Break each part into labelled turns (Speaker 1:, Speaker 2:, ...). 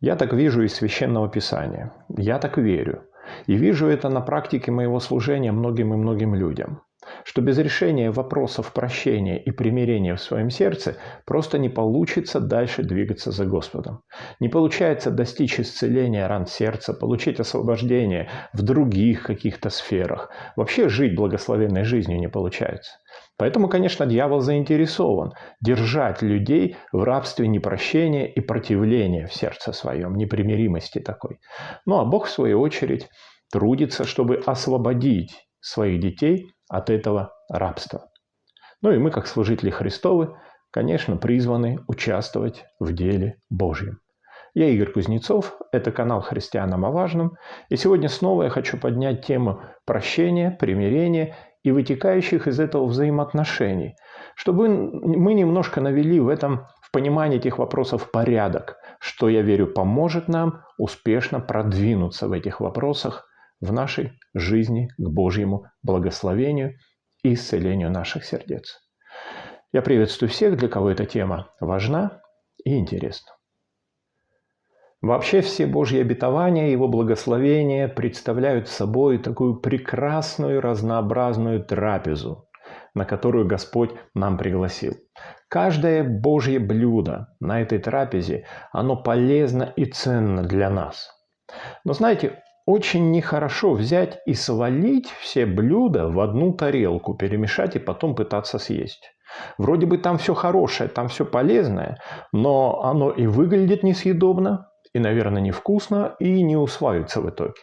Speaker 1: Я так вижу из Священного Писания. Я так верю. И вижу это на практике моего служения многим и многим людям. Что без решения вопросов прощения и примирения в своем сердце просто не получится дальше двигаться за Господом. Не получается достичь исцеления ран сердца, получить освобождение в других каких-то сферах. Вообще жить благословенной жизнью не получается. Поэтому, конечно, дьявол заинтересован держать людей в рабстве непрощения и противления в сердце своем, непримиримости такой. Ну а Бог, в свою очередь, трудится, чтобы освободить своих детей от этого рабства. Ну и мы, как служители Христовы, конечно, призваны участвовать в деле Божьем. Я Игорь Кузнецов, это канал «Христианам о важном», и сегодня снова я хочу поднять тему прощения, примирения и вытекающих из этого взаимоотношений, чтобы мы немножко навели в этом, в понимании этих вопросов порядок, что, я верю, поможет нам успешно продвинуться в этих вопросах в нашей жизни к Божьему благословению и исцелению наших сердец. Я приветствую всех, для кого эта тема важна и интересна. Вообще все Божьи обетования, Его благословения представляют собой такую прекрасную разнообразную трапезу, на которую Господь нам пригласил. Каждое Божье блюдо на этой трапезе, оно полезно и ценно для нас. Но знаете, очень нехорошо взять и свалить все блюда в одну тарелку, перемешать и потом пытаться съесть. Вроде бы там все хорошее, там все полезное, но оно и выглядит несъедобно, и, наверное, невкусно, и не усваивается в итоге.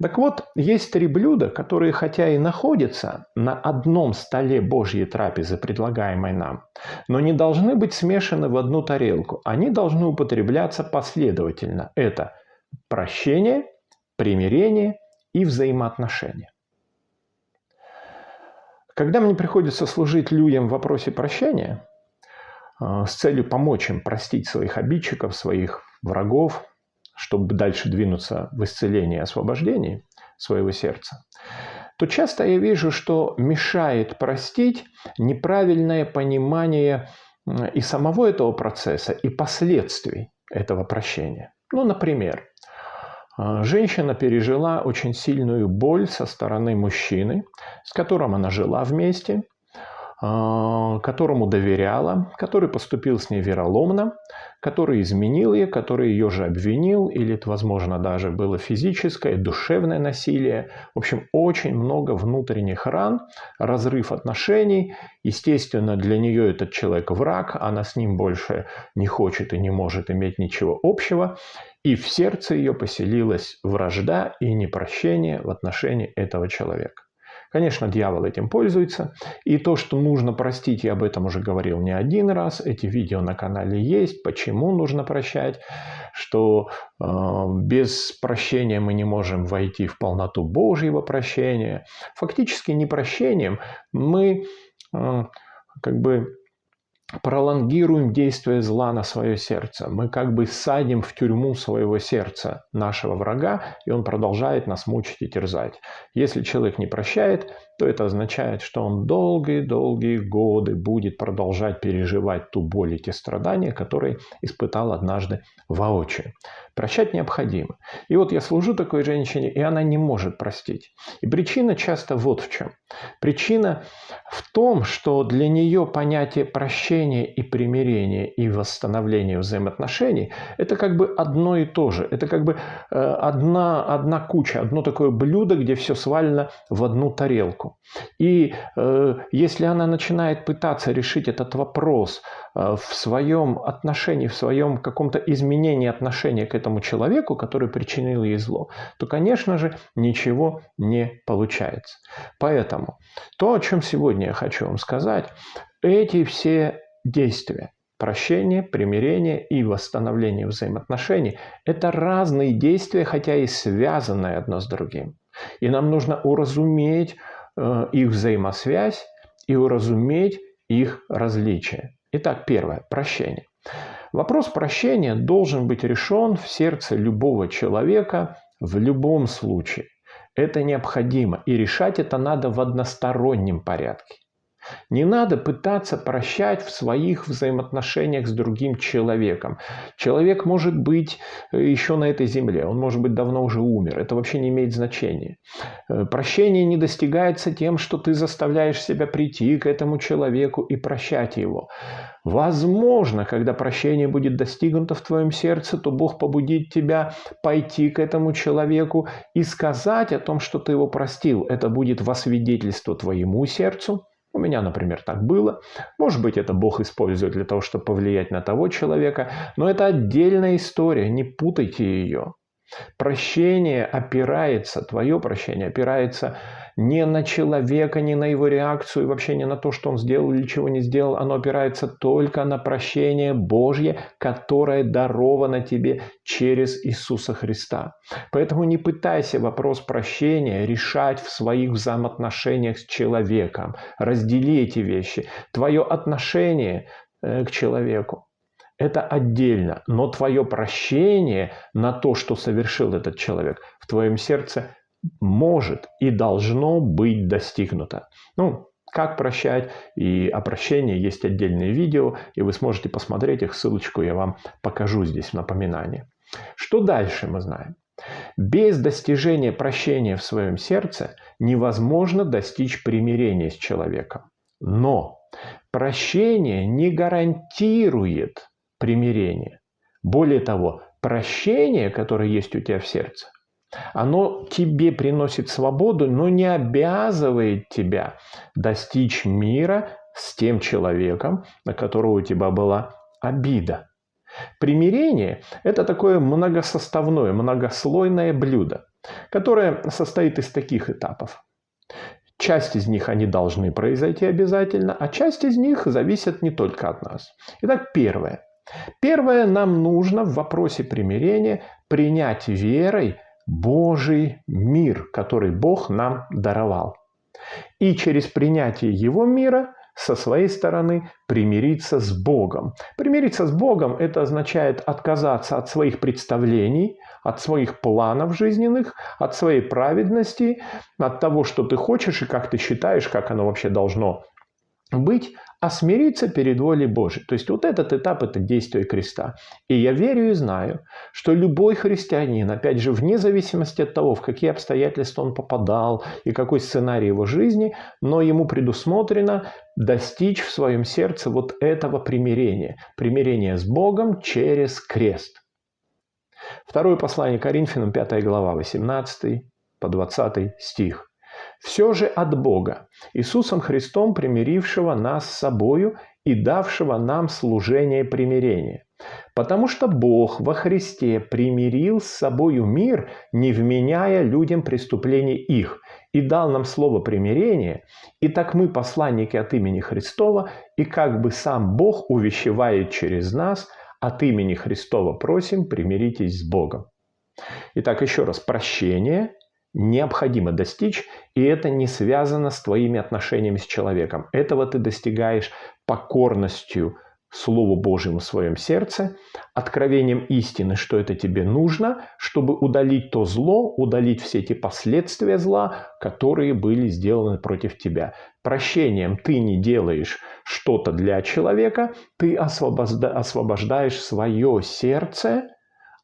Speaker 1: Так вот, есть три блюда, которые хотя и находятся на одном столе Божьей трапезы, предлагаемой нам, но не должны быть смешаны в одну тарелку. Они должны употребляться последовательно. Это прощение, примирение и взаимоотношения. Когда мне приходится служить людям в вопросе прощения, э, с целью помочь им простить своих обидчиков, своих врагов, чтобы дальше двинуться в исцеление и освобождение своего сердца, то часто я вижу, что мешает простить неправильное понимание и самого этого процесса, и последствий этого прощения. Ну, например, женщина пережила очень сильную боль со стороны мужчины, с которым она жила вместе – а, которому доверяла, который поступил с ней вероломно, который изменил ее, который ее же обвинил, или возможно, даже было физическое, душевное насилие. В общем, очень много внутренних ран, разрыв отношений. Естественно, для нее этот человек враг, она с ним больше не хочет и не может иметь ничего общего. И в сердце ее поселилась вражда и непрощение в отношении этого человека. Конечно, дьявол этим пользуется. И то, что нужно простить, я об этом уже говорил не один раз. Эти видео на канале есть. Почему нужно прощать? Что э, без прощения мы не можем войти в полноту Божьего прощения. Фактически непрощением мы э, как бы пролонгируем действие зла на свое сердце. Мы как бы садим в тюрьму своего сердца нашего врага, и он продолжает нас мучить и терзать. Если человек не прощает, то это означает, что он долгие-долгие годы будет продолжать переживать ту боль и те страдания, которые испытал однажды воочию. Прощать необходимо. И вот я служу такой женщине, и она не может простить. И причина часто вот в чем. Причина в том, что для нее понятие прощения и примирения и восстановления взаимоотношений – это как бы одно и то же. Это как бы э, одна, одна куча, одно такое блюдо, где все свалено в одну тарелку. И э, если она начинает пытаться решить этот вопрос э, в своем отношении, в своем каком-то изменении отношения к этому человеку, который причинил ей зло, то, конечно же, ничего не получается. Поэтому то, о чем сегодня я хочу вам сказать, эти все действия, Прощение, примирение и восстановление взаимоотношений – это разные действия, хотя и связанные одно с другим. И нам нужно уразуметь, их взаимосвязь и уразуметь их различия. Итак, первое – прощение. Вопрос прощения должен быть решен в сердце любого человека в любом случае. Это необходимо, и решать это надо в одностороннем порядке. Не надо пытаться прощать в своих взаимоотношениях с другим человеком. Человек может быть э, еще на этой земле, он может быть давно уже умер. Это вообще не имеет значения. Э, прощение не достигается тем, что ты заставляешь себя прийти к этому человеку и прощать его. Возможно, когда прощение будет достигнуто в твоем сердце, то Бог побудит тебя пойти к этому человеку и сказать о том, что ты его простил. Это будет во свидетельство твоему сердцу, у меня, например, так было. Может быть, это Бог использует для того, чтобы повлиять на того человека, но это отдельная история, не путайте ее. Прощение опирается, твое прощение опирается не на человека, не на его реакцию, и вообще не на то, что он сделал или чего не сделал. Оно опирается только на прощение Божье, которое даровано тебе через Иисуса Христа. Поэтому не пытайся вопрос прощения решать в своих взаимоотношениях с человеком. Раздели эти вещи. Твое отношение э, к человеку это отдельно, но твое прощение на то, что совершил этот человек, в твоем сердце может и должно быть достигнуто. Ну, как прощать и о прощении есть отдельные видео, и вы сможете посмотреть их, ссылочку я вам покажу здесь в напоминании. Что дальше мы знаем? Без достижения прощения в своем сердце невозможно достичь примирения с человеком. Но прощение не гарантирует примирение. Более того, прощение, которое есть у тебя в сердце, оно тебе приносит свободу, но не обязывает тебя достичь мира с тем человеком, на которого у тебя была обида. Примирение – это такое многосоставное, многослойное блюдо, которое состоит из таких этапов. Часть из них они должны произойти обязательно, а часть из них зависит не только от нас. Итак, первое. Первое, нам нужно в вопросе примирения принять верой Божий мир, который Бог нам даровал. И через принятие Его мира со своей стороны примириться с Богом. Примириться с Богом – это означает отказаться от своих представлений, от своих планов жизненных, от своей праведности, от того, что ты хочешь и как ты считаешь, как оно вообще должно быть, а смириться перед волей Божией. То есть вот этот этап – это действие креста. И я верю и знаю, что любой христианин, опять же, вне зависимости от того, в какие обстоятельства он попадал и какой сценарий его жизни, но ему предусмотрено достичь в своем сердце вот этого примирения. Примирения с Богом через крест. Второе послание Коринфянам, 5 глава, 18 по 20 стих. Все же от Бога, Иисусом Христом, примирившего нас с собою и давшего нам служение примирения. Потому что Бог во Христе примирил с собою мир, не вменяя людям преступлений их, и дал нам слово примирения, и так мы, посланники от имени Христова, и как бы сам Бог увещевает через нас, от имени Христова просим, примиритесь с Богом. Итак, еще раз, прощение – необходимо достичь, и это не связано с твоими отношениями с человеком. Этого ты достигаешь покорностью Слову Божьему в своем сердце, откровением истины, что это тебе нужно, чтобы удалить то зло, удалить все эти последствия зла, которые были сделаны против тебя. Прощением ты не делаешь что-то для человека, ты освобождаешь свое сердце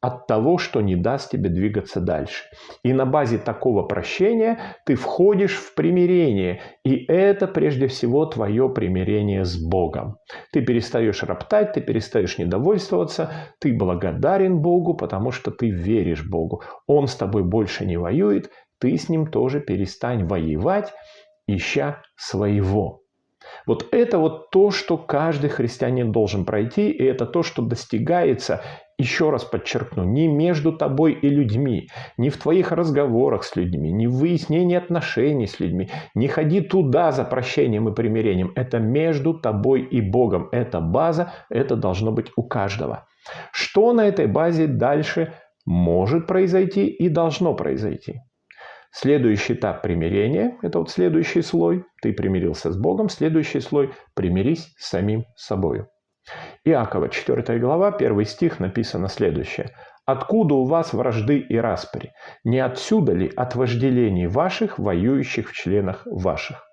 Speaker 1: от того, что не даст тебе двигаться дальше. И на базе такого прощения ты входишь в примирение, и это прежде всего твое примирение с Богом. Ты перестаешь роптать, ты перестаешь недовольствоваться, ты благодарен Богу, потому что ты веришь Богу. Он с тобой больше не воюет, ты с ним тоже перестань воевать, ища своего. Вот это вот то, что каждый христианин должен пройти, и это то, что достигается еще раз подчеркну, не между тобой и людьми, не в твоих разговорах с людьми, не в выяснении отношений с людьми. Не ходи туда за прощением и примирением. Это между тобой и Богом. Это база, это должно быть у каждого. Что на этой базе дальше может произойти и должно произойти? Следующий этап примирения – это вот следующий слой. Ты примирился с Богом. Следующий слой – примирись с самим собой. Иакова, 4 глава, 1 стих написано следующее. «Откуда у вас вражды и распри? Не отсюда ли от вожделений ваших, воюющих в членах ваших?»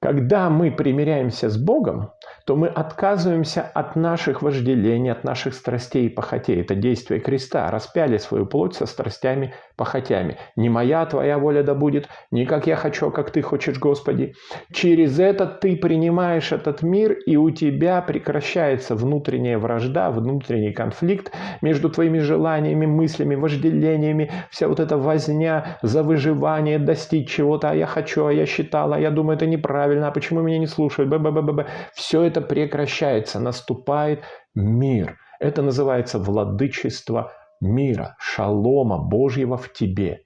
Speaker 1: Когда мы примиряемся с Богом, то мы отказываемся от наших вожделений, от наших страстей и похотей. Это действие креста. Распяли свою плоть со страстями, похотями. Не моя твоя воля да будет, не как я хочу, а как ты хочешь, Господи. Через это ты принимаешь этот мир, и у тебя прекращается внутренняя вражда, внутренний конфликт между твоими желаниями, мыслями, вожделениями, вся вот эта возня за выживание, достичь чего-то, а я хочу, а я считала, а я думаю, это неправильно, а почему меня не слушают, б -б -б -б -б. Все это прекращается, наступает мир. Это называется владычество мира, шалома Божьего в тебе.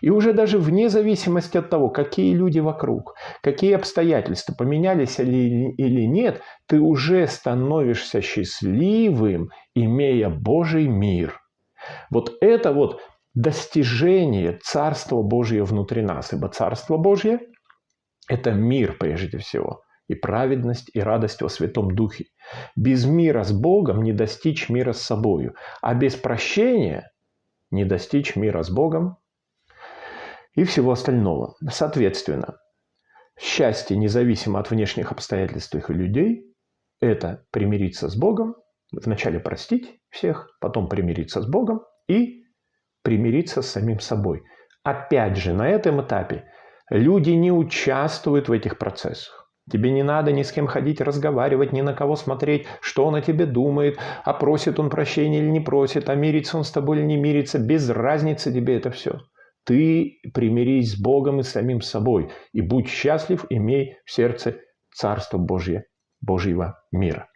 Speaker 1: И уже даже вне зависимости от того, какие люди вокруг, какие обстоятельства поменялись или, или нет, ты уже становишься счастливым, имея Божий мир. Вот это вот достижение Царства Божьего внутри нас. Ибо Царство Божье – это мир прежде всего, и праведность, и радость во Святом Духе. Без мира с Богом не достичь мира с собою, а без прощения не достичь мира с Богом и всего остального. Соответственно, счастье, независимо от внешних обстоятельств и людей, это примириться с Богом, вначале простить всех, потом примириться с Богом и примириться с самим собой. Опять же, на этом этапе люди не участвуют в этих процессах. Тебе не надо ни с кем ходить, разговаривать, ни на кого смотреть, что он о тебе думает, а просит он прощения или не просит, а мирится он с тобой или не мирится. Без разницы тебе это все. Ты примирись с Богом и самим собой, и будь счастлив, имей в сердце Царство Божье, Божьего мира.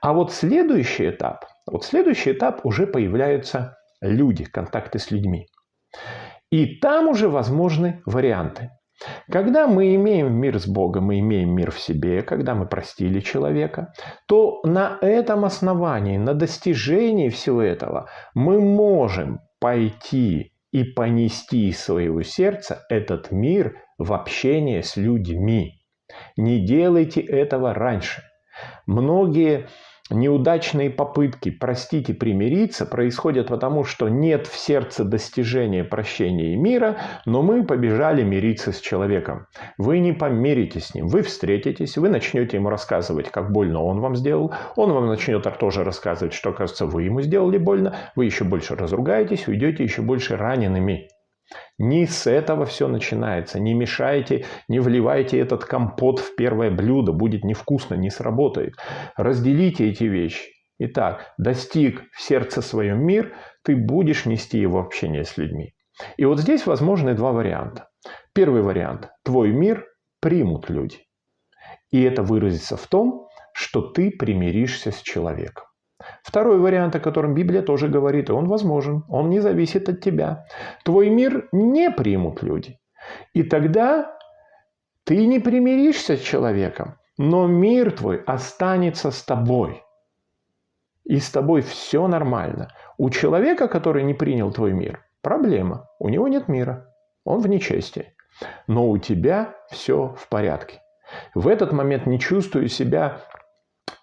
Speaker 1: А вот следующий этап, вот следующий этап уже появляются люди, контакты с людьми. И там уже возможны варианты. Когда мы имеем мир с Богом, мы имеем мир в себе, когда мы простили человека, то на этом основании, на достижении всего этого мы можем пойти и понести из своего сердца этот мир в общение с людьми. Не делайте этого раньше. Многие Неудачные попытки простить и примириться происходят потому, что нет в сердце достижения прощения и мира, но мы побежали мириться с человеком. Вы не помиритесь с ним, вы встретитесь, вы начнете ему рассказывать, как больно он вам сделал, он вам начнет тоже рассказывать, что, кажется, вы ему сделали больно, вы еще больше разругаетесь, уйдете еще больше ранеными. Не с этого все начинается. Не мешайте, не вливайте этот компот в первое блюдо. Будет невкусно, не сработает. Разделите эти вещи. Итак, достиг в сердце своем мир, ты будешь нести его общение с людьми. И вот здесь возможны два варианта. Первый вариант. Твой мир примут люди. И это выразится в том, что ты примиришься с человеком. Второй вариант, о котором Библия тоже говорит, и он возможен, он не зависит от тебя. Твой мир не примут люди. И тогда ты не примиришься с человеком, но мир твой останется с тобой. И с тобой все нормально. У человека, который не принял твой мир, проблема. У него нет мира. Он в нечестии. Но у тебя все в порядке. В этот момент не чувствую себя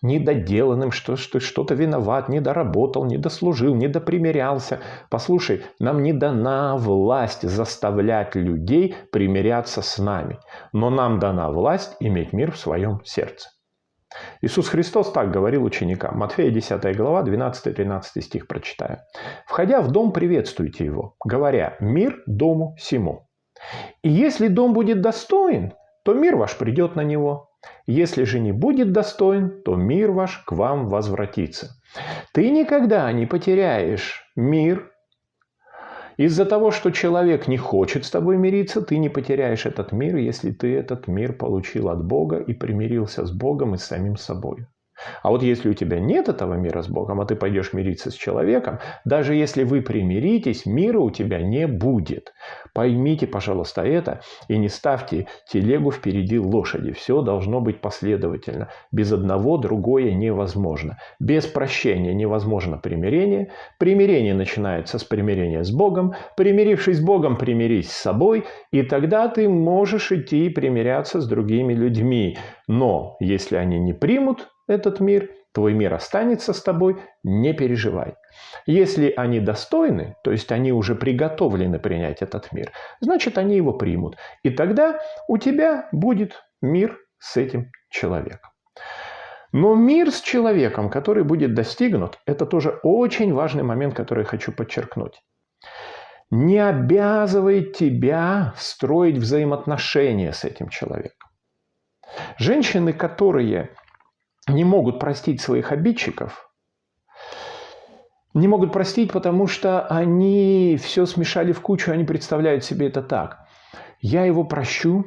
Speaker 1: недоделанным, что, что что-то виноват, не доработал, не дослужил, не допримерялся. Послушай, нам не дана власть заставлять людей примиряться с нами, но нам дана власть иметь мир в своем сердце. Иисус Христос так говорил ученикам. Матфея 10 глава, 12-13 стих прочитаю. «Входя в дом, приветствуйте его, говоря, мир дому сему. И если дом будет достоин, то мир ваш придет на него, если же не будет достоин, то мир ваш к вам возвратится. Ты никогда не потеряешь мир. Из-за того, что человек не хочет с тобой мириться, ты не потеряешь этот мир, если ты этот мир получил от Бога и примирился с Богом и с самим собой. А вот если у тебя нет этого мира с Богом, а ты пойдешь мириться с человеком, даже если вы примиритесь, мира у тебя не будет. Поймите, пожалуйста, это и не ставьте телегу впереди лошади. Все должно быть последовательно. Без одного другое невозможно. Без прощения невозможно примирение. Примирение начинается с примирения с Богом. Примирившись с Богом, примирись с собой. И тогда ты можешь идти и примиряться с другими людьми. Но если они не примут этот мир, твой мир останется с тобой, не переживай. Если они достойны, то есть они уже приготовлены принять этот мир, значит они его примут. И тогда у тебя будет мир с этим человеком. Но мир с человеком, который будет достигнут, это тоже очень важный момент, который я хочу подчеркнуть. Не обязывает тебя строить взаимоотношения с этим человеком. Женщины, которые не могут простить своих обидчиков, не могут простить, потому что они все смешали в кучу, они представляют себе это так. Я его прощу,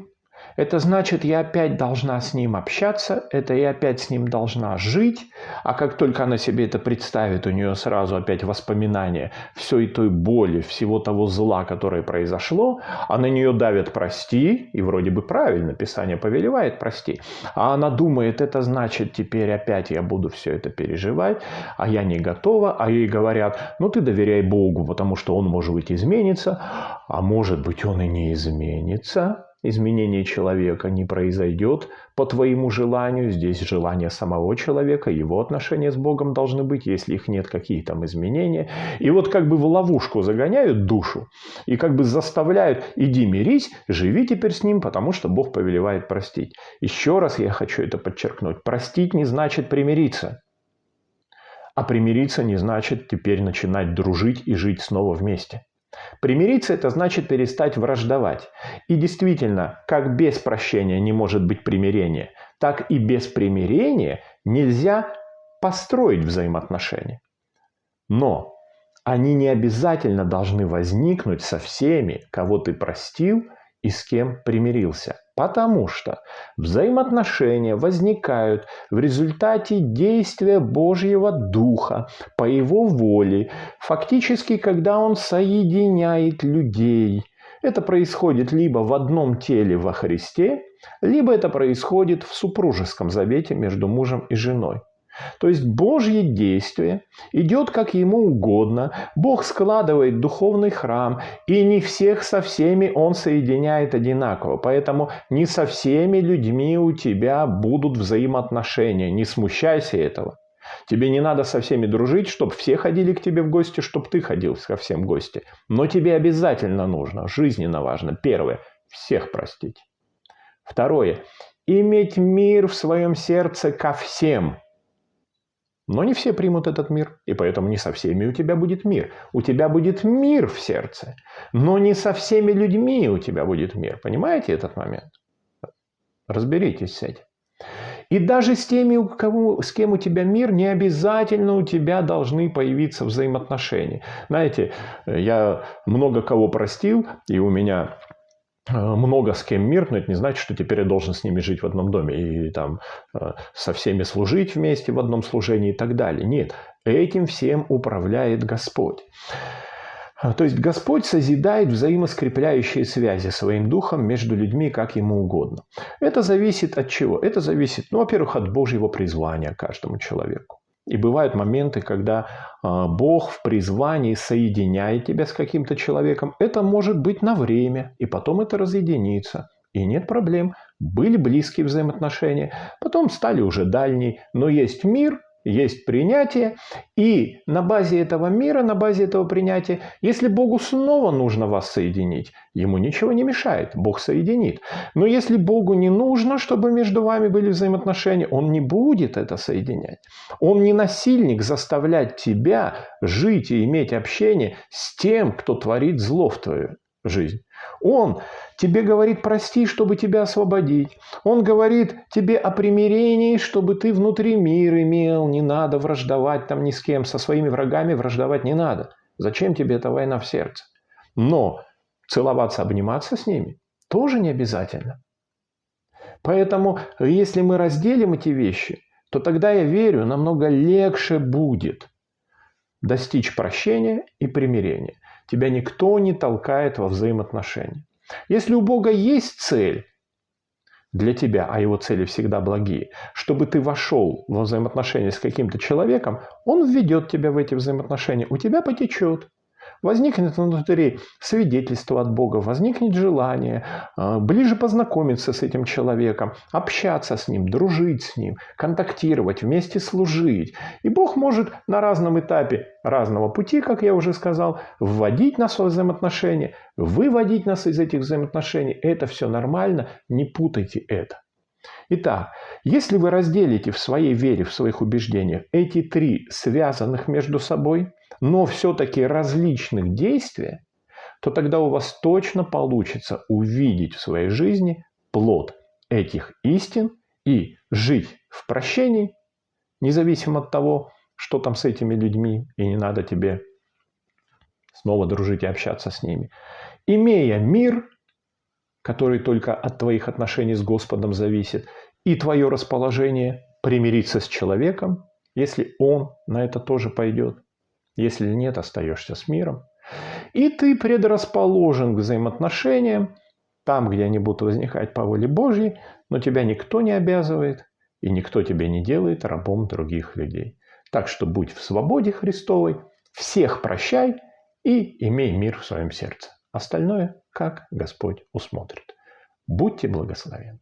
Speaker 1: это значит, я опять должна с ним общаться, это я опять с ним должна жить, а как только она себе это представит, у нее сразу опять воспоминания всей той боли, всего того зла, которое произошло, а на нее давят «прости», и вроде бы правильно, Писание повелевает «прости», а она думает, это значит, теперь опять я буду все это переживать, а я не готова, а ей говорят, ну ты доверяй Богу, потому что он может быть изменится, а может быть он и не изменится, изменение человека не произойдет по твоему желанию. Здесь желание самого человека, его отношения с Богом должны быть. Если их нет, какие там изменения. И вот как бы в ловушку загоняют душу и как бы заставляют, иди мирись, живи теперь с ним, потому что Бог повелевает простить. Еще раз я хочу это подчеркнуть. Простить не значит примириться. А примириться не значит теперь начинать дружить и жить снова вместе. Примириться – это значит перестать враждовать. И действительно, как без прощения не может быть примирения, так и без примирения нельзя построить взаимоотношения. Но они не обязательно должны возникнуть со всеми, кого ты простил и с кем примирился. Потому что взаимоотношения возникают в результате действия Божьего Духа по Его воле, фактически, когда Он соединяет людей. Это происходит либо в одном теле во Христе, либо это происходит в супружеском завете между мужем и женой. То есть Божье действие идет как ему угодно. Бог складывает духовный храм, и не всех со всеми Он соединяет одинаково. Поэтому не со всеми людьми у тебя будут взаимоотношения. Не смущайся этого. Тебе не надо со всеми дружить, чтобы все ходили к тебе в гости, чтобы ты ходил ко всем в гости. Но тебе обязательно нужно, жизненно важно. Первое – всех простить. Второе – иметь мир в своем сердце ко всем – но не все примут этот мир, и поэтому не со всеми у тебя будет мир. У тебя будет мир в сердце, но не со всеми людьми у тебя будет мир. Понимаете этот момент? Разберитесь с этим. И даже с теми, у кого, с кем у тебя мир, не обязательно у тебя должны появиться взаимоотношения. Знаете, я много кого простил, и у меня Э, много с кем мир, но это не значит, что теперь я должен с ними жить в одном доме и там э, со всеми служить вместе в одном служении и так далее. Нет, этим всем управляет Господь. А, то есть Господь созидает взаимоскрепляющие связи своим духом между людьми, как ему угодно. Это зависит от чего? Это зависит, ну, во-первых, от Божьего призвания каждому человеку. И бывают моменты, когда а, Бог в призвании соединяет тебя с каким-то человеком. Это может быть на время, и потом это разъединится. И нет проблем. Были близкие взаимоотношения, потом стали уже дальние. Но есть мир, есть принятие, и на базе этого мира, на базе этого принятия, если Богу снова нужно вас соединить, ему ничего не мешает, Бог соединит. Но если Богу не нужно, чтобы между вами были взаимоотношения, Он не будет это соединять. Он не насильник заставлять тебя жить и иметь общение с тем, кто творит зло в твою жизнь. Он тебе говорит прости, чтобы тебя освободить. Он говорит тебе о примирении, чтобы ты внутри мир имел. Не надо враждовать там ни с кем. Со своими врагами враждовать не надо. Зачем тебе эта война в сердце? Но целоваться, обниматься с ними тоже не обязательно. Поэтому, если мы разделим эти вещи, то тогда, я верю, намного легче будет достичь прощения и примирения. Тебя никто не толкает во взаимоотношения. Если у Бога есть цель для тебя, а его цели всегда благие, чтобы ты вошел в взаимоотношения с каким-то человеком, он введет тебя в эти взаимоотношения, у тебя потечет возникнет внутри свидетельство от Бога, возникнет желание а, ближе познакомиться с этим человеком, общаться с ним, дружить с ним, контактировать, вместе служить. И Бог может на разном этапе разного пути, как я уже сказал, вводить нас в взаимоотношения, выводить нас из этих взаимоотношений. Это все нормально, не путайте это. Итак, если вы разделите в своей вере, в своих убеждениях эти три связанных между собой, но все-таки различных действия, то тогда у вас точно получится увидеть в своей жизни плод этих истин и жить в прощении, независимо от того, что там с этими людьми, и не надо тебе снова дружить и общаться с ними. Имея мир, который только от твоих отношений с Господом зависит, и твое расположение примириться с человеком, если он на это тоже пойдет. Если нет, остаешься с миром. И ты предрасположен к взаимоотношениям, там, где они будут возникать по воле Божьей, но тебя никто не обязывает, и никто тебя не делает рабом других людей. Так что будь в свободе Христовой, всех прощай и имей мир в своем сердце. Остальное, как Господь усмотрит. Будьте благословенны.